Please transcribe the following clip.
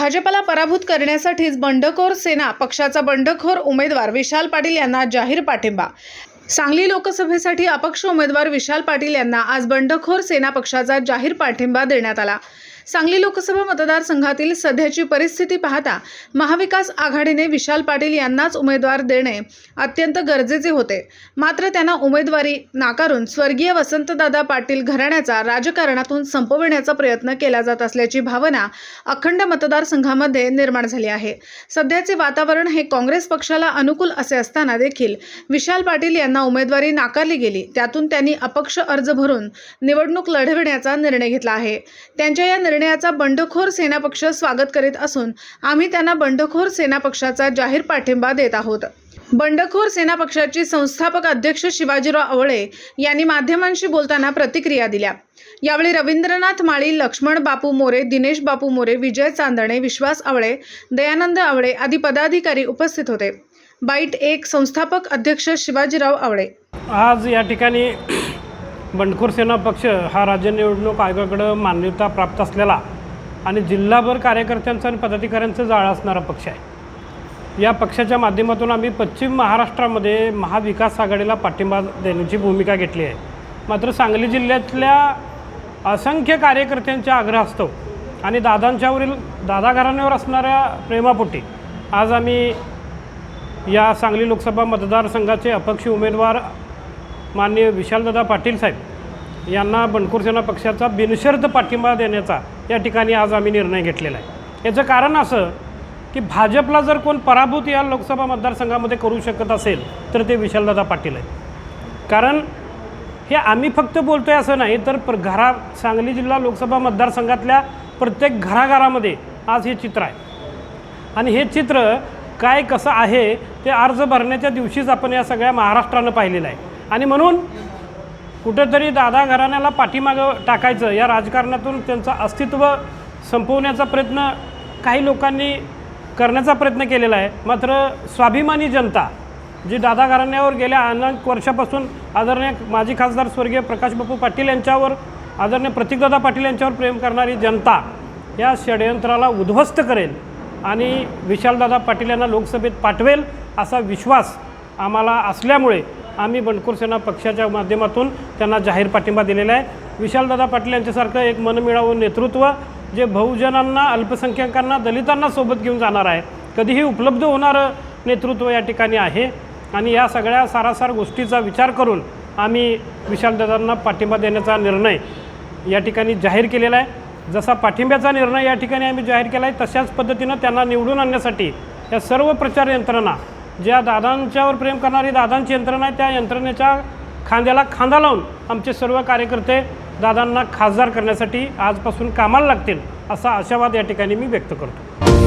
भाजपला पराभूत करण्यासाठीच बंडखोर सेना पक्षाचा बंडखोर उमेदवार विशाल पाटील यांना जाहीर पाठिंबा. सांगली लोकसभेसाठी अपक्ष उमेदवार विशाल पाटील यांना आज बंडखोर सेना पक्षाचा जाहीर पाठिंबा देण्यात आला. सांगली लोकसभा मतदारसंघातील सध्याची परिस्थिती पाहता महाविकास आघाडीने विशाल पाटील यांनाच उमेदवार देणे अत्यंत गरजेचे होते. मात्र त्यांना उमेदवारी नाकारून स्वर्गीय वसंतदादा पाटील घराण्याचा राजकारणातून संपविण्याचा प्रयत्न केला जात असल्याची भावना अखंड मतदारसंघामध्ये निर्माण झाली आहे. सध्याचे वातावरण हे काँग्रेस पक्षाला अनुकूल असे असताना देखील विशाल पाटील यांना उमेदवारी नाकारली गेली. त्यातून त्यांनी अपक्ष अर्ज भरून निवडणूक लढविण्याचा निर्णय घेतला आहे. त्यांच्या या निर्णय निर्णयाचा बंडखोर सेना पक्ष स्वागत करीत असून आम्ही त्यांना बंडखोर सेना पक्षाचा जाहीर पाठिंबा देत आहोत. बंडखोर सेना पक्षाचे संस्थापक अध्यक्ष शिवाजीराव आवळे यांनी माध्यमांशी बोलताना प्रतिक्रिया दिल्या. यावेळी रवींद्रनाथ माळी लक्ष्मण बापू मोरे दिनेश बापू मोरे विजय चांदणे विश्वास आवळे दयानंद आवळे आदी पदाधिकारी उपस्थित होते. बाईट एक संस्थापक अध्यक्ष शिवाजीराव आवळे. आज या ठिकाणी बंडखोर सेना पक्ष हा राज्य निवडणूक आयोगाकडं मान्यता प्राप्त असलेला आणि जिल्हाभर कार्यकर्त्यांचा आणि पदाधिकाऱ्यांचं जाळं असणारा पक्ष आहे. या पक्षाच्या माध्यमातून आम्ही पश्चिम महाराष्ट्रामध्ये महाविकास आघाडीला पाठिंबा देण्याची भूमिका घेतली आहे. मात्र सांगली जिल्ह्यातल्या असंख्य कार्यकर्त्यांच्या आग्रह असतो आणि दादांच्यावरील दादा घराण्यावर असणाऱ्या प्रेमापोटी आज आम्ही या सांगली लोकसभा मतदारसंघाचे अपक्ष उमेदवार माननीय विशालदादा पाटील साहेब यांना बंडखोर सेना पक्षाचा बिनशर्त पाठिंबा देण्याचा या ठिकाणी आज आम्ही निर्णय घेतलेला आहे. याचं कारण असं की भाजपला जर कोण पराभूत या लोकसभा मतदारसंघामध्ये करू शकत असेल तर ते विशालदादा पाटील आहेत. कारण हे आम्ही फक्त बोलतो आहे असं नाही तर प्र घरा सांगली जिल्हा लोकसभा मतदारसंघातल्या प्रत्येक घराघरामध्ये आज हे चित्र आहे. आणि हे चित्र काय कसं आहे ते अर्ज भरण्याच्या दिवशीच आपण या सगळ्या महाराष्ट्रानं पाहिलेलं आहे. आणि म्हणून कुठेतरी दादा घराण्याला पाठीमागं टाकायचं. या राजकारणातून त्यांचं अस्तित्व संपवण्याचा प्रयत्न काही लोकांनी करण्याचा प्रयत्न केलेला आहे. मात्र स्वाभिमानी जनता जी दादा घराण्यावर गेल्या अनेक वर्षापासून आदरणीय माजी खासदार स्वर्गीय प्रकाशबापू पाटील यांच्यावर आदरणीय प्रतीकदादा पाटील यांच्यावर प्रेम करणारी जनता या षडयंत्राला उद्ध्वस्त करेल आणि विशालदादा पाटील यांना लोकसभेत पाठवेल असा विश्वास आम्हाला असल्यामुळे आम्ही बंडखोर सेना पक्षाच्या माध्यमातून त्यांना जाहीर पाठिंबा दिलेला आहे. विशालदादा पाटील यांच्यासारखं एक मनमिळावून नेतृत्व जे बहुजनांना अल्पसंख्याकांना दलितांना सोबत घेऊन जाणार आहे. कधीही उपलब्ध होणारं नेतृत्व या ठिकाणी आहे. आणि या सगळ्या सारासार गोष्टीचा विचार करून आम्ही विशालदादांना पाठिंबा देण्याचा निर्णय या ठिकाणी जाहीर केलेला आहे. जसा पाठिंब्याचा निर्णय या ठिकाणी आम्ही जाहीर केला आहे तशाच पद्धतीनं त्यांना निवडून आणण्यासाठी या सर्व प्रचार यंत्रणा ज्या दादांच्यावर प्रेम करणारी दादांची यंत्रणा आहे त्या यंत्रणेच्या खांद्याला खांदा लावून आमचे सर्व कार्यकर्ते दादांना खासदार करण्यासाठी आजपासून कामाला लागतील असा आशावाद या ठिकाणी मी व्यक्त करतो.